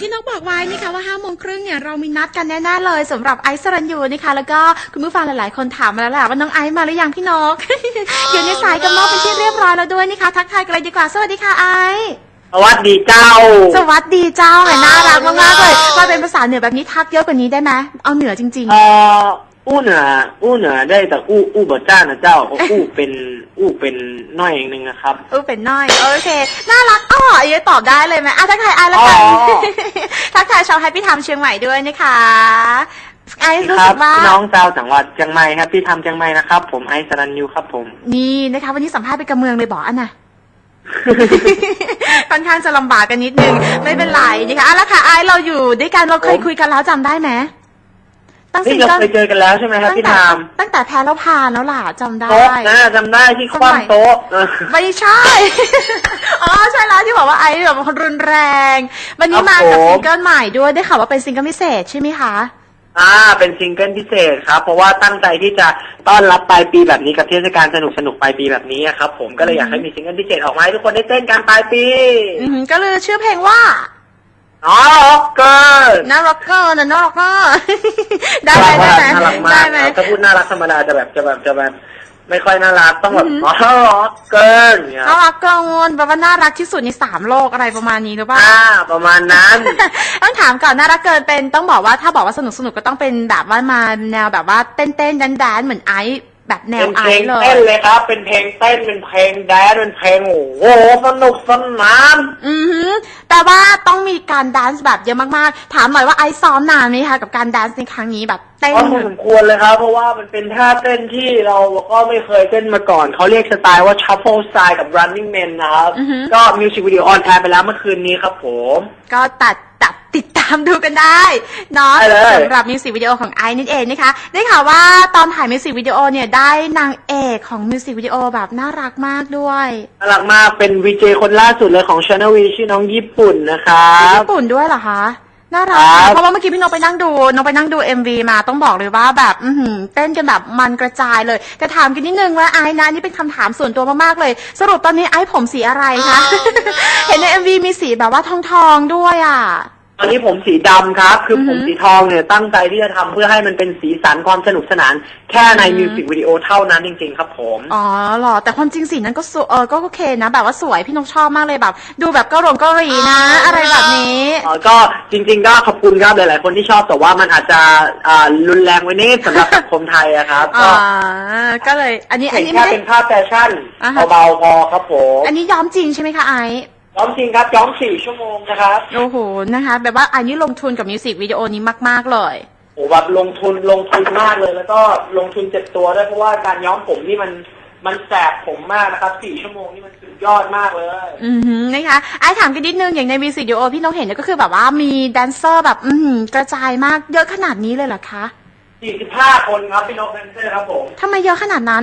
อย่างที่นกบอกไว้นะคะว่าห้าโมงครึ่งเนี่ยเรามีนัดกันแน่ๆเลยสำหรับไอซ์สรันยูนะคะ แล้วก็คุณผู้ฟังหลายๆ คนถามมาแล้วแหละว่าน้องไอซ์มาหรือยังพี่นกอยู่ในสายกับนกเป็นที่เรียบร้อยแล้วด้วยนะคะ ทักทายกันเลยดีกว่าสวัสดีค่ะไอซ์สวัสดีเจ้า สวัสดีเจ้าแหมน่ารักมากๆเลยมาเป็นภาษาเหนือแบบนี้ทักเยอะกว่านี้ได้ไหมเอาเหนือจริงเอ่ออู้เหนืออู้เหนือได้แต่อู้อู้บ่จ้านะเจ้าอู้เป็นอู้เป็นน้อยเองนึงนะครับๆอู้เป็นน้อยโอเคน่ารัก อ้อไอ้ตอบได้เลยไหมอะทักทายไอซ์แล้วกัน อ๋อ ทักทายชาวไฮพี่ทำเชียงใหม่ด้วยนะคะไอซ์รู้ครัสึกว่า พี่น้องชาวจังหวัดเชียงใหม่ครับพี่ทำเชียงใหม่นะครับ ผมไอซ์สรันยูครับผม นี่นะคะ วันนี้สัมภาษณ์ไปกับเมืองเลยบอกอันน่ะ ค่อนข้างจะลำบากกันนิดนึง ไม่เป็นไรนะคะเอาละค่ะไอซ์เราอยู่ด้วยกันเราเคยผมคุยกันแล้วจำได้ไหม ตั้งนี่ซิงเราเกิลเคยเจอกันแล้วใช่ไหมครับตั้งพี่แต่ทามตั้งแต่แพ้แล้วพานแล้วล่ะจำได้ โต๊ะนะจำได้ที่คว่ำโต๊ะเออ ไม่ใช่ อ๋อใช่แล้วที่บอกว่าไอซ์แบบคนรุนแรง วันนี้ครับมากับผม ซิงเกิลใหม่ด้วยได้ข่าวว่าเป็นซิงเกิลพิเศษใช่ไหมคะ อ่า เป็นซิงเกิลพิเศษครับ เพราะว่าตั้งใจที่จะต้อนรับปลายปีแบบนี้กับเทศกาลสนุกสนุกๆปลายปีแบบนี้อะครับ ผมก็เลยอยากให้มีซิงเกิลพิเศษออกมาให้ทุกคนได้เต้นกันปลายปี อือหือก็เลยชื่อเพลงว่า อ๋อเกิร์น่ารักเกินน่ารักเกินได้ไหมได้ไหมน่ารักมาได้กไหมครับถ้าพูดน่ารักธรรมดาจะแบบจะแบบจะแบบไม่ค่อยน่ารักต้องแบบอือหือ๋ออเกิร์อย่างเงี้ยน่ารักเกินแปลว่าน่ารักที่สุดในสามโลกอะไรประมาณนี้หรือเปล่า อ่า ประมาณนั้น ต้องถามก่อนน่ารักเกินเป็นต้องบอกว่าถ้าบอกว่าสนุกสนุกก็ต้องเป็นแบบว่ามาแนวแบบว่าเต้นเต้นดันดันๆเหมือนไอซ์ แบบแนเป็วนไอเพลงซ์เลยเต้นเลยครับ เป็นเพลงเต้น เป็นเพลงแดนซ์เป็นเพลงโอ้โหสนุกสนาน อือหือแต่ว่าต้องมีการแดนซ์แบบเยอะมากๆ ถามหน่อยว่าไอซ์ซ้อมนานไหมคะกับการแดนซ์ในครั้งนี้แบบเต้น ก็พอสมควรเลยครับ เพราะว่ามันเป็นท่าเต้นที่เราก็ไม่เคยเต้นมาก่อน เขาเรียกสไตล์ว่า shuffle style กับ running man นะครับ อือฮึ ก็มิวสิกวิดีโอออนแอร์ไปแล้วเมื่อคืนนี้ครับผม ก็ตัดตัด ติดตามดูกันได้เนาะได้เลยสำหรับมิวสิกวิดีโอของไอซ์นั่นเองนะคะ ได้ข่าวว่าตอนถ่ายมิวสิกวิดีโอเนี่ยได้นางเอกของมิวสิกวิดีโอแบบน่ารักมากด้วยน่ารักมากเป็นวีเจคนล่าสุดเลยของช n น l วีชื่อน้องญี่ปุ่นนะครับ ญี่ปุ่นด้วยเหรอคะน่ารักครับ เพราะว่าเมื่อกี้พี่นกไปนั่งดูนกไปนั่งดู MV มาต้องบอกเลยว่าแบบอือหือเต้นกันแบบมันกระจายเลยแต่ถามกันนิดนึงว่าไอ้นะนี่เป็นคำถามส่วนตัวมากๆเลย สรุปตอนนี้ไอ้ผมสีอะไรคะ เห็นใน MV มีสีแบบว่าทองทองๆด้วยอะ ตอนนี้ผมสีดำครับ คือออฮึ ผมสีทองเนี่ยตั้งใจที่จะทำเพื่อให้มันเป็นสีสันความสนุกสนาน แค่ในอือฮึมิวสิกวิดีโอเท่านั้นจริง ๆ ครับผม อ๋อเหรอ แต่ความจริงสีนั้นก็สวยเออก็โอเคนะ แบบว่าสวยพี่นกชอบมากเลยแบบ ดูแบบเกาหลงเกาหลีนะ อะไรแบบนี้ เอ่อก็จริง ๆ ก็ขอบคุณครับหลาย ๆ คนที่ชอบแต่ว่ามันอาจจะอ่ารุนแรงไว้นิดสำหรับสังคมไทยอะครับอ๋ก็อ ก็เลย อันนี้อันเห็นนี้แค่ไม่ได้ เป็นภาพแฟชั่นอ่าฮะ เบาๆพอครับผม อันนี้ย้อมจริงใช่ไหมคะไอซ์ ย้อมจริงครับย้อมสี่ชั่วโมงนะครับ โอ้โหนะคะ แบบว่าอันนี้ลงทุนกับมิวสิกวิดีโอนี้มาก ๆ เลยโอ้แบบลงทุนลงทุนมากเลย แล้วก็ลงทุนเจ็บตัวด้วยเพราะว่าการย้อมผมนี่มันมันแสบผมมากนะครับสี่ชั่วโมงนี่มันสุดยอดมากเลย อือหือนะคะไอซ์ถามกันนิดนึงอย่างในมิวสิกวิดีโอพี่นกเห็นเนี่ยก็คือแบบว่ามีแดนเซอร์แบบอือหือกระจายมากเยอะขนาดนี้เลยเหรอคะ45คนครับพี่นกแดนเซอร์ครับผม ทำไมเยอะขนาดนั้น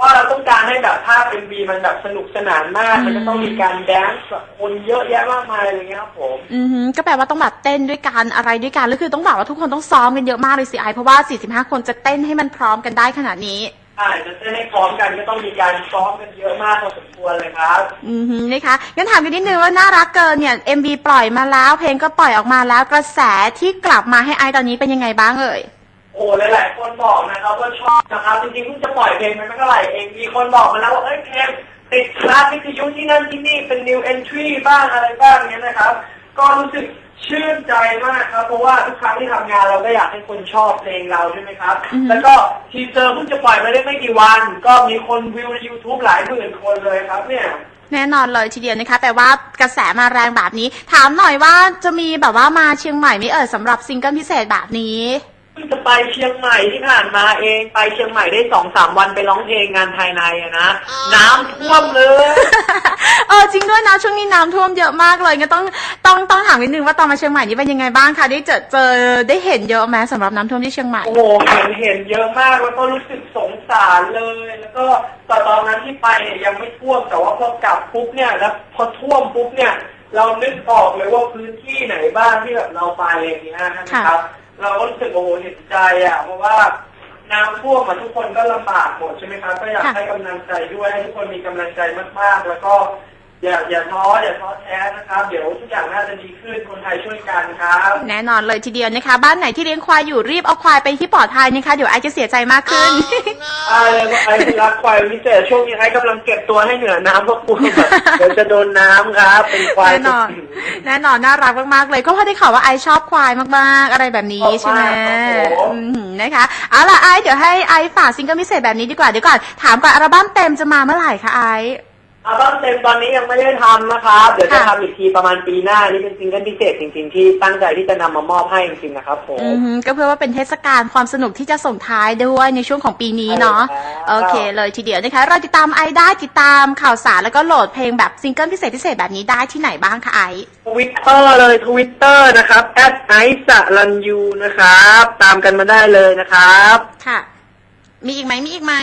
ว่าเราต้องการให้แบบภาพเป็นบีมันแบบสนุกสนานมาก มันก็ต้องมีการแดนซ์แบบคนเยอะแยะมากมายอะไรเงี้ยครับผม อือหือก็แปลว่าต้องแบบเต้นด้วยกันอะไรด้วยกันแล้วคือต้องบอกว่าทุกคนต้องซ้อมกันเยอะมากเลยสิไอซ์เพราะว่า 45 คนจะเต้นให้มันพร้อมกันได้ขนาดนี้ใช่จะเต้นให้พร้อมกันก็ต้องมีการซ้อมกันเยอะมากพอสมควรเลยครับ อือหือนะคะงั้นถามกันนิดนึงว่าน่ารักเกินเนี่ย MV ปล่อยมาแล้ว เพลงก็ปล่อยออกมาแล้วกระแสที่กลับมาให้ไอซ์ตอนนี้เป็นยังไงบ้างเอ่ย โอ้หลายๆคนบอกนะครับว่าชอบนะครับจริงๆเพิ่งจะปล่อยเพลงไปไม่เท่าไหร่เองมีคนบอกมาแล้วว่าเอ้ยเพลงติดคลาสวิทยุที่นั่นที่นี่เป็น new entry บ้างอะไรบ้างเนี้ยนะครับ ก็รู้สึกชื่นใจมากครับ เพราะว่าทุกครั้งที่ทำงานเราก็อยากให้คนชอบเพลงเราใช่ไหมครับอือฮึแล้วก็ทีเซอร์เพิ่งจะปล่อยมาได้ไม่กี่วัน ก็มีคนวิวใน YouTube หลายหมื่นคนเลยครับเนี่ยแน่นอนเลยทีเดียวนะคะแปลว่ากระแสมาแรงแบบนี้ ถามหน่อยว่าจะมีแบบว่ามาเชียงใหม่ไหมเอ่ยสำหรับซิงเกิลพิเศษแบบนี้เพิ่งจะไปเชียงใหม่ที่ผ่านมาเองไปเชียงใหม่ได้สองสามวันไปร้องเพลงงานภายในอะนะน้ำท่วมเลยเออจริงด้วยนะช่วงนี้น้ำท่วมเยอะมากเลยก็ต้องต้องต้องถามนิดนึงว่าตอนมาเชียงใหม่นี่เป็นยังไงบ้างคะได้เจอเจอได้เห็นเยอะไหมสำหรับน้ำท่วมที่เชียงใหม่โอ้โหเห็นเห็นเยอะมากแล้วก็รู้สึกสงสารเลย แล้วก็ตอนตอนนั้นที่ไปเนี่ยยังไม่ท่วมแต่ว่าพอกลับปุ๊บเนี่ยแล้วพอท่วมปุ๊บเนี่ยเรานึกออกเลยว่าพื้นที่ไหนบ้างที่แบบเราไปอย่างเงี้ยนะครับ เราก็รู้สึกโอ้โหเห็นใจอะ เพราะว่าน้ำท่วมมาทุกคนก็ลำบากหมดใช่ไหมครับ ก็อยากค่ะให้กำลังใจด้วยให้ทุกคนมีกำลังใจมากๆ แล้วก็ อย่าอย่าท้ออย่าท้อแท้นะครับ เดี๋ยวทุกอย่างน่าจะดีขึ้นคนไทยช่วยกันครับแน่นอนเลยทีเดียวนะคะ บ้านไหนที่เลี้ยงควายอยู่รีบเอาควายไปที่ปลอดภัยนะคะ เดี๋ยวไอจะเสียใจมากขึ้นไอ้ไอ้รักควายพิเศษช่วงนี้ไอ้กำลังเก็บตัวให้เหนือน้ำเพราะกลัวแบบเดี๋ยวจะโดนน้ำครับเป็นควายแน่นอนแน่นอนน่ารักมากๆเลยก็เพราะได้ข่าวว่าไอชอบควายมากๆ อะไรแบบนี้ใช่ไหมอืมนะคะเอาล่ะไอเดี๋ยวให้ไอฝากซิงเกิลพิเศษแบบนี้ดีกว่าเดี๋ยวก่อนถามก่อนอัลบั้มเต็มจะมาเมื่อไหร่คะไอ อัลบั้มเต็มตอนนี้ยังไม่ได้ทำนะครับ เดี๋ยวจะค่ะทำอีกทีประมาณปีหน้า นี่เป็นซิงเกิลพิเศษจริงๆ ที่ตั้งใจที่จะนำมามอบให้จริงๆนะครับผม อือหือก็เพื่อว่าเป็นเทศกาลความสนุกที่จะส่งท้ายด้วยในช่วงของปีนี้เนาะ ใช่ครับ โอเคเลยทีเดียวนะคะ เราติดตามไอได้ติดตามข่าวสารแล้วก็โหลดเพลงแบบซิงเกิลพิเศษพิเศษแบบนี้ได้ที่ไหนบ้างคะไอทวิตเตอร์เลยทวิตเตอร์นะครับแอดไอซ์สรันยูนะครับ ตามกันมาได้เลยนะครับ ค่ะ มีอีกไหมมีอีกไหม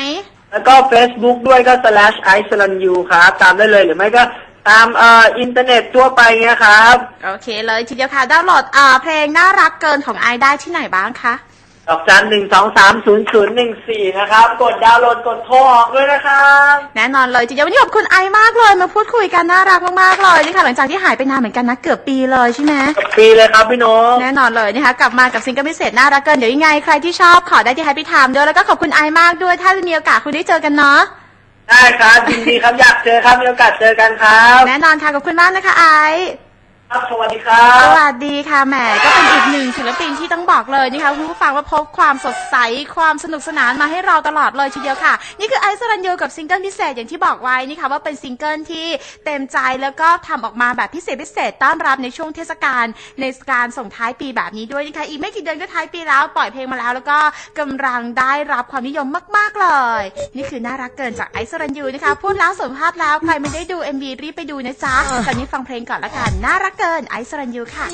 แล้วก็ Facebook ด้วยก็ slash i s l a n u ครับตามได้เลยหรือไม่ก็ตามเอ่ออินเทอร์เน็ตทั่วไปเงี้ยครับ โอเคเลยทีเดียวค่ะดาวน์โหลดอ่าเพลงน่ารักเกินของไอได้ที่ไหนบ้างคะ ดอกจันหนึ่งสองสามศูนย์ศูนย์หนึ่งสี่นะครับ กดดาวน์โหลดกดโทรออกด้วยนะครับแน่นอนเลยทีเดียววันนี้ขอบคุณไอมากเลยมาพูดคุยกันน่ารักมากๆเลยนี่ค่ะหลังจากที่หายไปนานเหมือนกันนะเกือบปีเลยใช่ไหมกับปีเลยครับพี่โน้องแน่นอนเลยนะคะกลับมากับซิงเกิลพิเศษน่ารักเกินเดี๋ยวยังไงใครที่ชอบขอได้ที่ Happy Time ด้วยแล้วก็ขอบคุณไอมากด้วย ถ้ามีโอกาสคุณได้เจอกันเนาะได้ครับยินดีครับอยากเจอครับมีโอกาสเจอกันครับ แน่นอนค่ะขอบคุณมากนะคะไอ ครับสวัสดีครัสบ วัสดีค่ะแหมก็เป็นอีกหนึ่งศิลปินที่ต้องบอกเลยนะคะคุณผู้ฟังว่าพบความสดใสความสนุกสนานมาให้เราตลอดเลยทีเดียวค่ะ นี่คือไอซ์สรันยูกับซิงเกิลพิเศษอย่างที่บอกไว้นี่ค่ะว่าเป็นซิงเกิลที่เต็มใจแล้วก็ทำออกมาแบบพิเศษพิเศษต้อนรับในช่วงเทศกาลในการส่งท้ายปีแบบนี้ด้วยนะคะอีกไม่กี่เดือนก็ท้ายปีแล้วปล่อยเพลงมาแล้ว แล้วก็กำลังได้รับความนิยมมาก ๆเลย นี่คือน่ารักเกินจากไอซ์สรันยูนะคะพูดแล้วสมภาพแล้วใครไม่ได้ดู MV รีบไปดูนะจ๊ะตอนนี้ฟังเพลงก่อนละกันน่ารักเกินไอซ์รันยูค่ะ